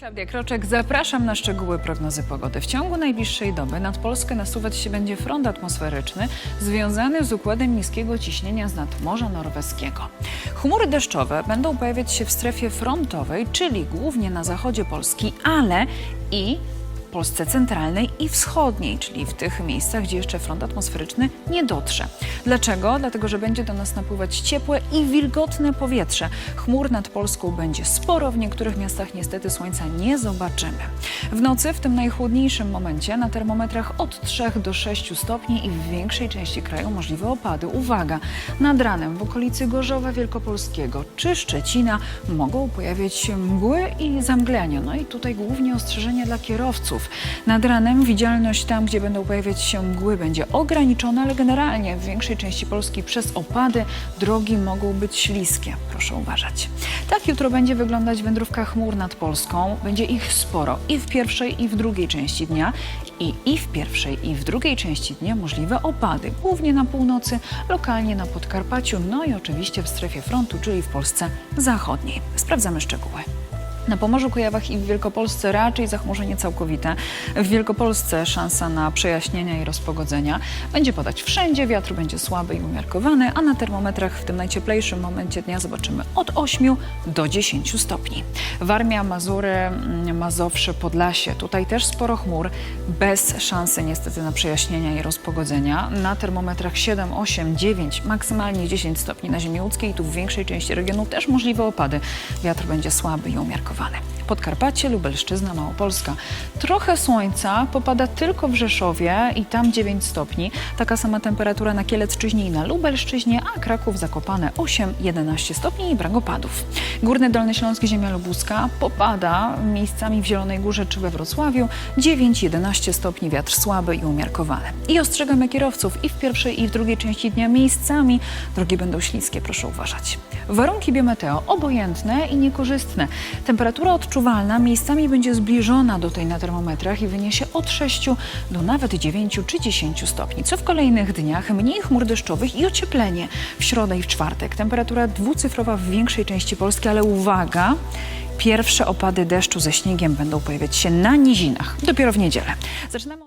Klaudia Kroczek, zapraszam na szczegóły prognozy pogody. W ciągu najbliższej doby nad Polskę nasuwać się będzie front atmosferyczny związany z układem niskiego ciśnienia z nad Morza Norweskiego. Chmury deszczowe będą pojawiać się w strefie frontowej, czyli głównie na zachodzie Polski, ale i Polsce centralnej i wschodniej, czyli w tych miejscach, gdzie jeszcze front atmosferyczny nie dotrze. Dlaczego? Dlatego, że będzie do nas napływać ciepłe i wilgotne powietrze. Chmur nad Polską będzie sporo, w niektórych miastach niestety słońca nie zobaczymy. W nocy, w tym najchłodniejszym momencie, na termometrach od 3 do 6 stopni i w większej części kraju możliwe opady. Uwaga, nad ranem w okolicy Gorzowa Wielkopolskiego czy Szczecina mogą pojawiać się mgły i zamglenia. No i tutaj głównie ostrzeżenie dla kierowców. Nad ranem widzialność tam, gdzie będą pojawiać się mgły, będzie ograniczona, ale generalnie w większej części Polski przez opady drogi mogą być śliskie. Proszę uważać. Tak jutro będzie wyglądać wędrówka chmur nad Polską. Będzie ich sporo i w pierwszej, i w drugiej części dnia. I, I w pierwszej, i w drugiej części dnia możliwe opady, głównie na północy, lokalnie na Podkarpaciu, no i oczywiście w strefie frontu, czyli w Polsce zachodniej. Sprawdzamy szczegóły. Na Pomorzu, Kujawach i w Wielkopolsce raczej zachmurzenie całkowite. W Wielkopolsce szansa na przejaśnienia i rozpogodzenia. Będzie padać wszędzie, wiatr będzie słaby i umiarkowany, a na termometrach w tym najcieplejszym momencie dnia zobaczymy od 8 do 10 stopni. Warmia, Mazury, mm, Mazowsze, Podlasie. Tutaj też sporo chmur, bez szansy niestety na przejaśnienia i rozpogodzenia. Na termometrach 7, 8, 9, maksymalnie 10 stopni na ziemi łódzkiej. Tu w większej części regionu też możliwe opady. Wiatr będzie słaby i umiarkowany. Podkarpacie, Lubelszczyzna, Małopolska. Trochę słońca popada tylko w Rzeszowie i tam 9 stopni. Taka sama temperatura na Kielecczyźnie i na Lubelszczyźnie, a Kraków, Zakopane 8-11 stopni i brak opadów. Górny Dolny Śląski, ziemia lubuska popada miejscami w Zielonej Górze czy we Wrocławiu 9-11 stopni, wiatr słaby i umiarkowany. I ostrzegamy kierowców i w pierwszej i w drugiej części dnia miejscami drogi będą śliskie, proszę uważać. Warunki biometeo obojętne i niekorzystne. Temperatura odczuwalna miejscami będzie zbliżona do tej na termometrach i wyniesie od 6 do nawet 9 czy 10 stopni. Co w kolejnych dniach mniej chmur deszczowych i ocieplenie w środę i w czwartek. Temperatura dwucyfrowa w większej części Polski, ale uwaga, pierwsze opady deszczu ze śniegiem będą pojawiać się na nizinach dopiero w niedzielę. Zaczynamy.